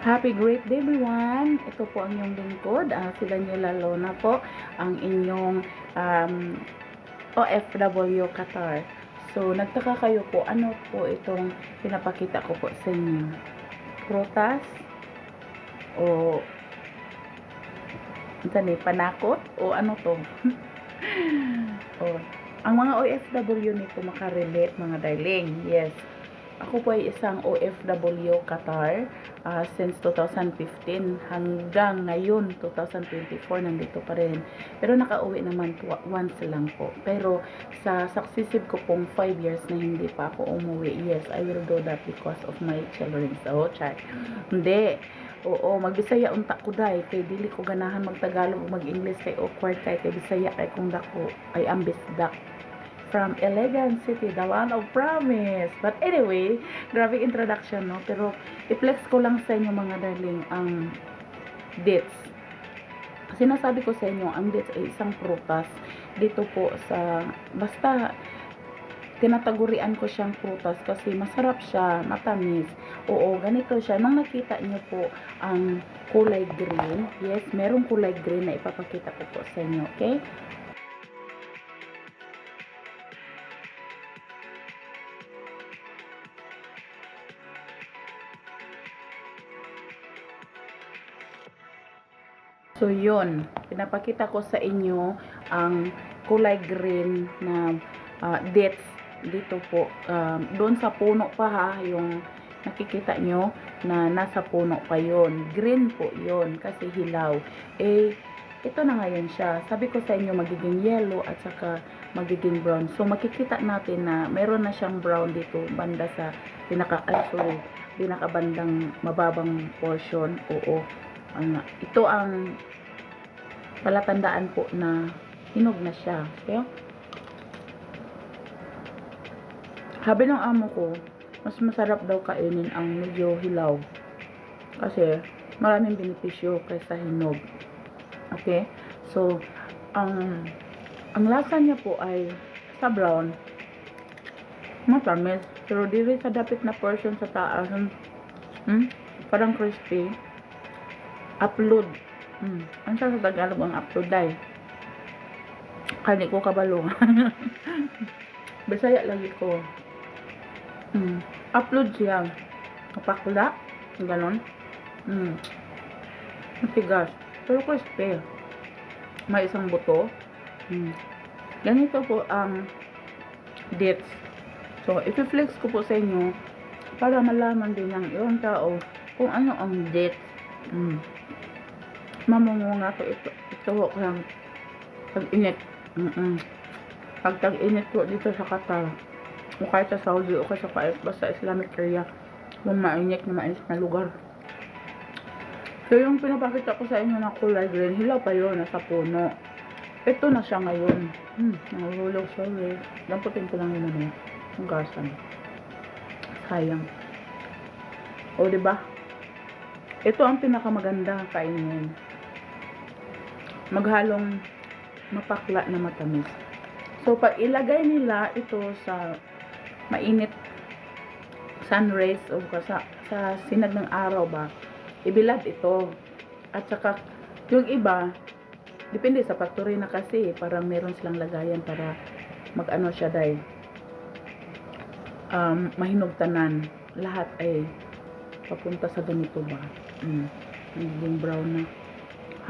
Happy great day everyone! Ito po ang inyong lingkod, uh, si Daniela Lona po, ang inyong um, OFW Qatar. So, nagtaka kayo po, ano po itong pinapakita ko po sa inyo? Prutas? O ano ni panakot? O ano to? o, ang mga OFW nito makarelate mga darling. Yes. Ako po ay isang OFW Qatar uh, since 2015 hanggang ngayon 2024 nandito pa rin. Pero nakauwi naman po once lang po. Pero sa successive ko pong 5 years na hindi pa ako umuwi, yes, I will do that because of my children. So, chat. Hindi. Oo, magbisaya unta ko dai kay dili ko ganahan magtagalog ug mag-English kay awkward kay kay Bisaya kay kung dako ay ambis dak from Elegant City, the land of promise. But anyway, grabe introduction, no? Pero, i-flex ko lang sa inyo, mga darling, ang dates. Kasi nasabi ko sa inyo, ang dates ay isang prutas. Dito po sa, basta, tinatagurian ko siyang prutas kasi masarap siya, matamis. Oo, ganito siya. Nang nakita niyo po ang kulay green, yes, merong kulay green na ipapakita ko po sa inyo, okay? So, yun. Pinapakita ko sa inyo ang kulay green na uh, dates dito po. Um, doon sa puno pa ha, yung nakikita nyo na nasa puno pa yon Green po yon kasi hilaw. Eh, ito na ngayon siya. Sabi ko sa inyo, magiging yellow at saka magiging brown. So, makikita natin na meron na siyang brown dito banda sa pinaka, ay, sorry, pinakabandang mababang portion. Oo. Ano, ito ang palatandaan po na hinog na siya. Okay? Habi ng amo ko, mas masarap daw kainin ang medyo hilaw. Kasi maraming benepisyo kaysa hinog. Okay? So, ang ang lasa niya po ay sa brown matamis. Pero dili sa dapit na portion sa taas, hmm, parang crispy. Upload. Hmm. Ang sa Tagalog ang upload ay. Kani ko kabalo. Bisaya lagi ko. Hmm. Upload siya. Kapakula. Ganon. Hmm. Matigas. Pero crispy. May isang buto. Hmm. Ganito po ang dates. So, i-flex ko po sa inyo para malaman din ng ibang tao kung ano ang dates. Hmm mamunga to ito ito ko lang pag init mm -mm. pag tag init po dito sa Qatar o kahit sa Saudi o kahit sa kahit basta Islamic area kung mainit na mainit na lugar. So yung pinapakita ko sa inyo na kulay green hilaw pa yun nasa puno. Ito na siya ngayon. Hmm, nahulog sorry. Lamputin ko lang yun ano yung gasan sayang. O diba? Ito ang pinakamaganda kainin maghalong mapakla na matamis. So, pag ilagay nila ito sa mainit sun rays o sa, sa sinag ng araw ba, ibilad ito. At saka, yung iba, depende sa factory na kasi, parang meron silang lagayan para mag-ano siya dahil um, mahinog tanan. Lahat ay papunta sa ganito ba. Mm, naging brown na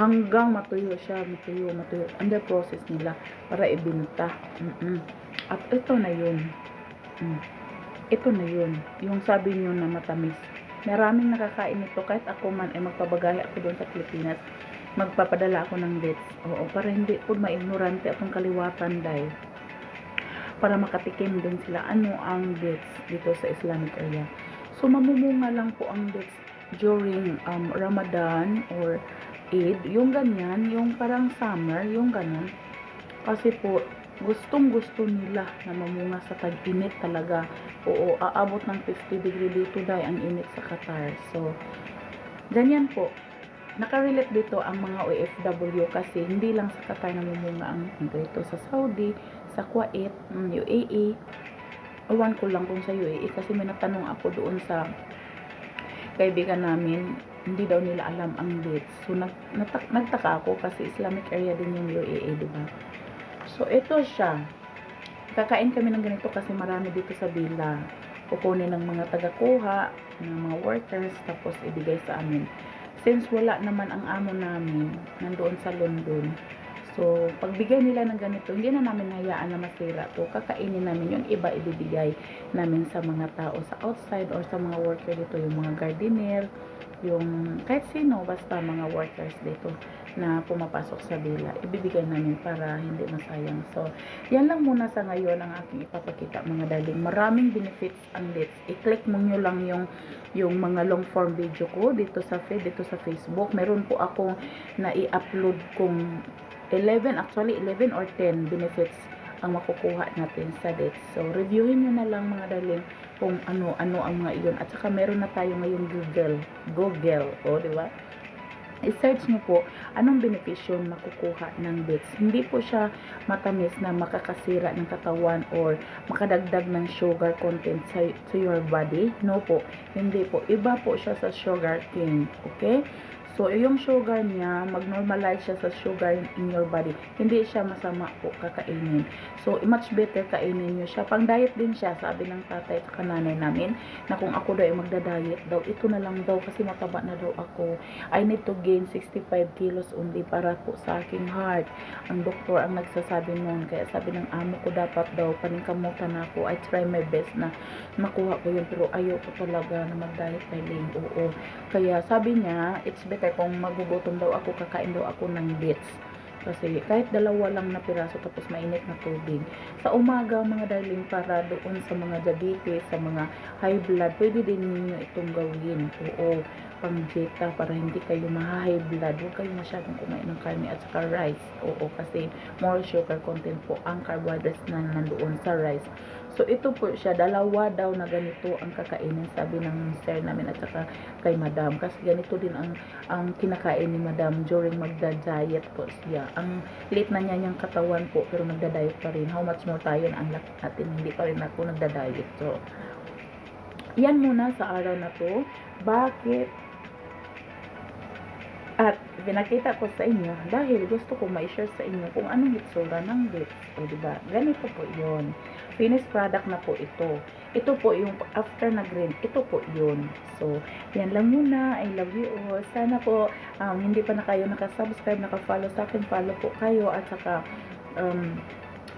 hanggang matuyo siya, matuyo, matuyo. Under process nila para ibinta. Mm -mm. At ito na yun. Mm. Ito na yun. Yung sabi nyo na matamis. Maraming nakakain ito. Kahit ako man ay magpabagahe ako doon sa Pilipinas. Magpapadala ako ng dates. Oo, para hindi po maignorante akong kaliwatan dahil para makatikim din sila ano ang dates dito sa Islamic area. So, mamumunga lang po ang dates during um, Ramadan or Eid, yung ganyan, yung parang summer, yung ganun. Kasi po, gustong gusto nila na mamunga sa tag-init talaga. Oo, aabot ng 50 degree dito dahil ang init sa Qatar. So, ganyan po. Nakarelate dito ang mga OFW kasi hindi lang sa Qatar namumunga ang dito sa Saudi, sa Kuwait, mm, UAE. Ewan ko lang kung sa UAE kasi may natanong ako doon sa kaibigan namin, hindi daw nila alam ang dates. So, nag, natak, nagtaka ako kasi Islamic area din yung UAE, di ba? So, ito siya. Kakain kami ng ganito kasi marami dito sa villa. Kukunin ng mga taga-kuha, ng mga workers, tapos ibigay sa amin. Since wala naman ang amo namin, nandoon sa London, So, pagbigay nila ng ganito, hindi na namin hayaan na masira to. Kakainin namin yung iba ibibigay namin sa mga tao sa outside or sa mga worker dito, yung mga gardener, yung kahit sino, basta mga workers dito na pumapasok sa villa, ibibigay namin para hindi masayang. So, yan lang muna sa ngayon ang aking ipapakita mga darling. Maraming benefits ang dates. I-click mo nyo lang yung yung mga long form video ko dito sa feed, dito sa Facebook. Meron po akong na i-upload kung 11, actually 11 or 10 benefits ang makukuha natin sa dates. So, reviewin nyo na lang mga darling kung ano-ano ang mga iyon. At saka meron na tayo ngayon Google. Google. O, di ba? I-search nyo po anong benepisyo makukuha ng dates. Hindi po siya matamis na makakasira ng katawan or makadagdag ng sugar content sa, to your body. No po. Hindi po. Iba po siya sa sugar king. Okay? So, yung sugar niya, mag-normalize siya sa sugar in your body. Hindi siya masama po kakainin. So, much better kainin niyo siya. Pang diet din siya, sabi ng tatay at kananay namin, na kung ako daw ay magda-diet daw, ito na lang daw kasi mataba na daw ako. I need to gain 65 kilos only para po sa aking heart. Ang doktor ang nagsasabi noon. Kaya sabi ng amo ko dapat daw, paningkamutan ako. I try my best na makuha ko yun. Pero ayoko talaga na mag-diet Eileen. Oo. Kaya sabi niya, it's better kung magugutom daw ako, kakain daw ako ng beets. Kasi kahit dalawa lang na piraso tapos mainit na tubig. Sa umaga mga darling para doon sa mga diabetes, sa mga high blood, pwede din ninyo itong gawin. Oo, pang jeta para hindi kayo ma-high blood. Huwag kayo masyadong kumain ng karne at saka rice. Oo, kasi more sugar content po ang carbohydrates na nandoon sa rice. So, ito po siya, dalawa daw na ganito ang kakainin, sabi ng sir namin at saka kay madam. Kasi ganito din ang, ang kinakain ni madam during magda-diet po siya. Ang late na niya niyang katawan po, pero nagda-diet pa rin. How much more tayo na ang laki natin, hindi pa rin ako nagda-diet. So, yan muna sa araw na to. Bakit at pinakita ko sa inyo dahil gusto ko ma-share sa inyo kung anong itsura ng lips. O, diba? Ganito po yon Finished product na po ito. Ito po yung after na green. Ito po yun. So, yan lang muna. I love you all. Sana po um, hindi pa na kayo nakasubscribe, nakafollow sa akin. Follow po kayo at saka um,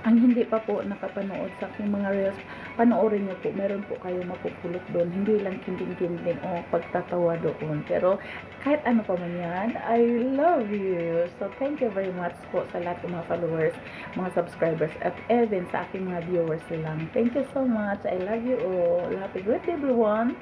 ang hindi pa po nakapanood sa aking mga reels, panoorin niyo po. Meron po kayo mapupulot doon. Hindi lang kinding-kinding o pagtatawa doon. Pero kahit ano pa man yan, I love you. So thank you very much po sa lahat ng mga followers, mga subscribers, at even sa aking mga viewers lang. Thank you so much. I love you all. Happy birthday everyone.